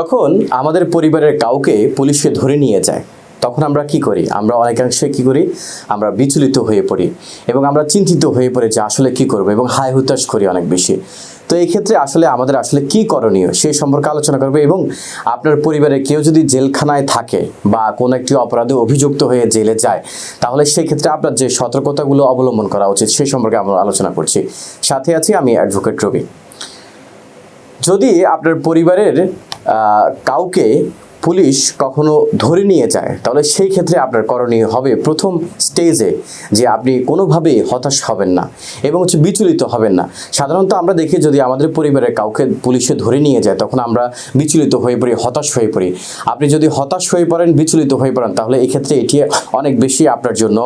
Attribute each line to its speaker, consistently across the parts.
Speaker 1: যখন আমাদের পরিবারের কাউকে পুলিশে ধরে নিয়ে যায়। তখন আমরা কি করি? আমরা অনেকাংশে কি করি? আমরা বিচলিত হয়ে পড়ি এবং আমরা চিন্তিত হয়ে পড়ি যে আসলে কি করব এবং হায় হুতাশ করি অনেক বেশি। তো এই ক্ষেত্রে আসলে আমাদের আসলে কি করণীয় সেই সম্পর্কে আলোচনা করব এবং আপনার পরিবারে কেউ যদি জেলখানায় থাকে বা কোনো একটি অপরাধে অভিযুক্ত হয়ে জেলে যায়, তাহলে সেই ক্ষেত্রে আপনার যে সতর্কতাগুলো অবলম্বন করা উচিত সেই সম্পর্কে আমরা আলোচনা করছি। সাথে আছি আমি অ্যাডভোকেট রবি। যদি আপনার পরিবারের কাউকে পুলিশ কখনো ধরে নিয়ে যায়, তাহলে সেই ক্ষেত্রে আপনার করণীয় হবে প্রথম স্টেজে যে আপনি কোনোভাবেই হতাশ হবেন না এবং হচ্ছে বিচলিত হবেন না। সাধারণত আমরা দেখি যদি আমাদের পরিবারের কাউকে পুলিশে ধরে নিয়ে যায়, তখন আমরা বিচলিত হয়ে পড়ি, হতাশ হয়ে পড়ি। আপনি যদি হতাশ হয়ে পড়েন, বিচলিত হয়ে পড়েন, তাহলে এক্ষেত্রে এটি অনেক বেশি আপনার জন্য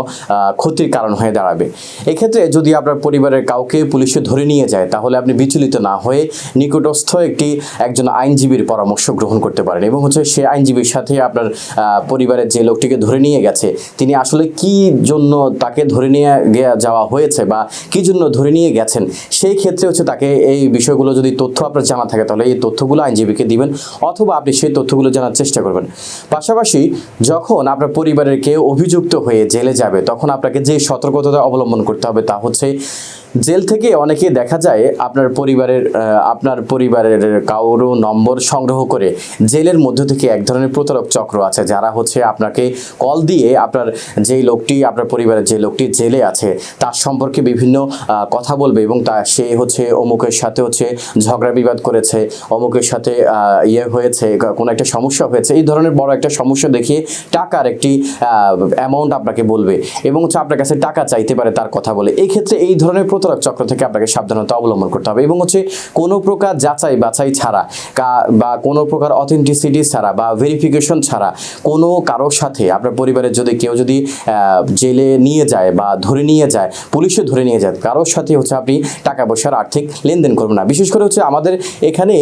Speaker 1: ক্ষতির কারণ হয়ে দাঁড়াবে। এক্ষেত্রে যদি আপনার পরিবারের কাউকে পুলিশে ধরে নিয়ে যায়, তাহলে আপনি বিচলিত না হয়ে নিকটস্থ একটি, একজন আইনজীবীর পরামর্শ গ্রহণ করতে পারেন এবং হচ্ছে সে আইনজীবীর সাথে আপনার পরিবারের যে লোকটিকে ধরে নিয়ে গেছে, তিনি আসলে কি জন্য তাকে ধরে নিয়ে যাওয়া হয়েছে বা কি জন্য ধরে নিয়ে গেছেন? সেই ক্ষেত্রে হচ্ছে তাকে এই বিষয়গুলো যদি তথ্য আপনার জানা থাকে, তাহলে এই তথ্যগুলো আইনজীবীকে দিবেন অথবা আপনি সেই তথ্যগুলো জানার চেষ্টা করবেন। পাশাপাশি যখন আপনার পরিবারের কেউ অভিযুক্ত হয়ে জেলে যাবে, তখন আপনাকে যে সতর্কতা অবলম্বন করতে হবে তা হচ্ছে জেল থেকে অনেকে দেখা যায় আপনার পরিবারের আপনার পরিবারের কারও নম্বর সংগ্রহ করে জেলের মধ্য থেকে এক ধরনের প্রতারক চক্র আছে যারা হচ্ছে আপনাকে কল দিয়ে আপনার যেই লোকটি, আপনার পরিবারের যে লোকটি জেলে আছে তার সম্পর্কে বিভিন্ন কথা বলবে এবং তা সে হচ্ছে অমুকের সাথে হচ্ছে ঝগড়া বিবাদ করেছে, অমুকের সাথে ইয়ে হয়েছে কোনো একটা সমস্যা হয়েছে, এই ধরনের বড় একটা সমস্যা দেখিয়ে টাকার একটি অ্যামাউন্ট আপনাকে বলবে এবং হচ্ছে আপনার কাছে টাকা চাইতে পারে তার কথা বলে। এই ক্ষেত্রে এই ধরনের প্রতারক চক্র থেকে আপনাকে সাবধানতা অবলম্বন করতে হবে এবং হচ্ছে কোনো প্রকার যাচাই বাছাই ছাড়া বা কোনো প্রকার অথেন্টিসিটি ছাড়া বা ভেরিফিকেশন ছাড়া কোনো কারোর সাথে আপনার পরিবারের যদি কেউ যদি জেলে নিয়ে যায় বা ধরে নিয়ে যায়, পুলিশে ধরে নিয়ে যায়, কারোর সাথে হচ্ছে আপনি টাকা পয়সার আর্থিক লেনদেন করবেন না। বিশেষ করে হচ্ছে আমাদের এখানে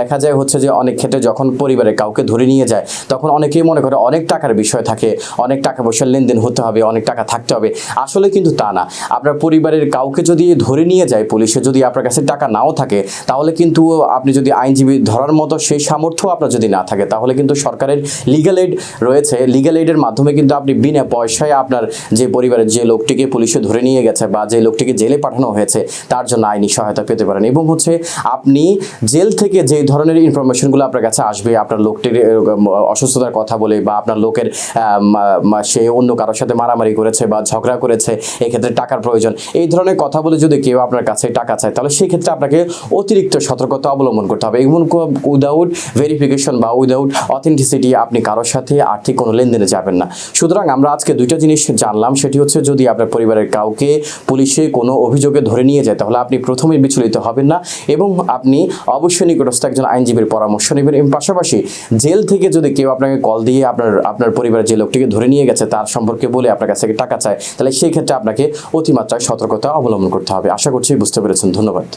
Speaker 1: দেখা যায় হচ্ছে যে অনেক ক্ষেত্রে যখন পরিবারের কাউকে ধরে নিয়ে যায়, তখন অনেকেই মনে করে অনেক টাকার বিষয় থাকে, অনেক টাকা পয়সার লেনদেন হতে হবে, অনেক টাকা থাকতে হবে। আসলে কিন্তু তা না। আপনার পরিবারের কাউকে যদি ধরে নিয়ে যায় পুলিশে, যদি আপনার কাছে টাকা নাও থাকে, তাহলে কিন্তু আপনি যদি আইনজীবী ধরার মতো সেই সামর্থ্য আপনার যদি না থাকে, তাহলে কিন্তু সরকারের লিগাল এইড রয়েছে। লিগাল এইডের মাধ্যমে কিন্তু আপনি বিনা পয়সায় আপনার যে পরিবারের যে লোকটিকে পুলিশে ধরে নিয়ে গেছে বা যে লোকটিকে জেলে পাঠানো হয়েছে, তার জন্য আইনি সহায়তা পেতে পারেন। এবং হচ্ছে আপনি জেল থেকে যে ধরনের ইনফরমেশনগুলো আপনার কাছে আসবে, আপনার লোকটির অসুস্থতার কথা বলে বা আপনার লোকের সে অন্য কারোর সাথে মারামারি করেছে বা ঝগড়া করেছে, এক্ষেত্রে টাকার প্রয়োজন, এই ধরনের কথা যদি কেউ আপনার কাছে টাকা চায়, তাহলে সেই ক্ষেত্রে আপনাকে অতিরিক্ত সতর্কতা অবলম্বন করতে হবে। এবং উইদাউট ভেরিফিকেশন বা উইদাউট অথেন্টিসিটি আপনি কারোর সাথে আর্থিক কোনো লেনদেনে যাবেন না। সুতরাং আমরা আজকে দুইটা জিনিস জানলাম, সেটি হচ্ছে যদি আপনার পরিবারের কাউকে পুলিশে কোনো অভিযোগে ধরে নিয়ে যায়, তাহলে আপনি প্রথমে বিচলিত হবেন না এবং আপনি অবশ্যই নিকটস্থ একজন আইনজীবীর পরামর্শ নেবেন। এবং পাশাপাশি জেল থেকে যদি কেউ আপনাকে কল দিয়ে আপনার আপনার পরিবারের যে লোকটিকে ধরে নিয়ে গেছে, তার সম্পর্কে বলে আপনার কাছ থেকে টাকা চায়, তাহলে সেই ক্ষেত্রে আপনাকে অতিমাত্রায় সতর্কতা অবলম্বন করতে হবে। আশা করছি বুঝতে পেরেছেন। ধন্যবাদ।